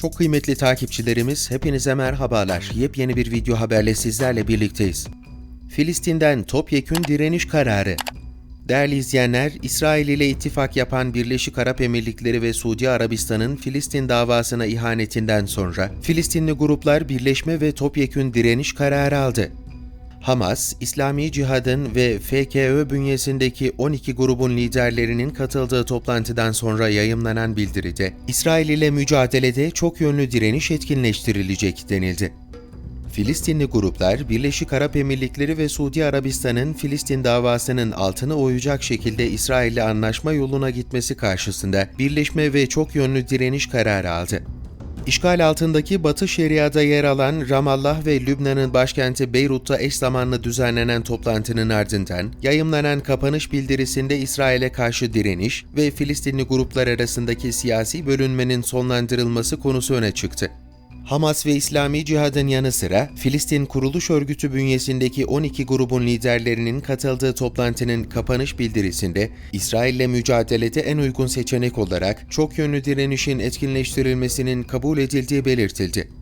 Çok kıymetli takipçilerimiz, hepinize merhabalar. Yepyeni bir video haberle sizlerle birlikteyiz. Filistin'den topyekün direniş kararı. Değerli izleyenler, İsrail ile ittifak yapan Birleşik Arap Emirlikleri ve Suudi Arabistan'ın Filistin davasına ihanetinden sonra Filistinli gruplar birleşme ve topyekün direniş kararı aldı. Hamas, İslami Cihad'ın ve FKÖ bünyesindeki 12 grubun liderlerinin katıldığı toplantıdan sonra yayımlanan bildiride, İsrail ile mücadelede çok yönlü direniş etkinleştirilecek denildi. Filistinli gruplar, Birleşik Arap Emirlikleri ve Suudi Arabistan'ın Filistin davasının altını oyacak şekilde İsrail'le anlaşma yoluna gitmesi karşısında birleşme ve çok yönlü direniş kararı aldı. İşgal altındaki Batı Şeria'da yer alan Ramallah ve Lübnan'ın başkenti Beyrut'ta eş zamanlı düzenlenen toplantının ardından yayımlanan kapanış bildirisinde İsrail'e karşı direniş ve Filistinli gruplar arasındaki siyasi bölünmenin sonlandırılması konusu öne çıktı. Hamas ve İslami Cihad'ın yanı sıra Filistin Kuruluş Örgütü bünyesindeki 12 grubun liderlerinin katıldığı toplantının kapanış bildirisinde İsrail'le mücadelede en uygun seçenek olarak çok yönlü direnişin etkinleştirilmesinin kabul edildiği belirtildi.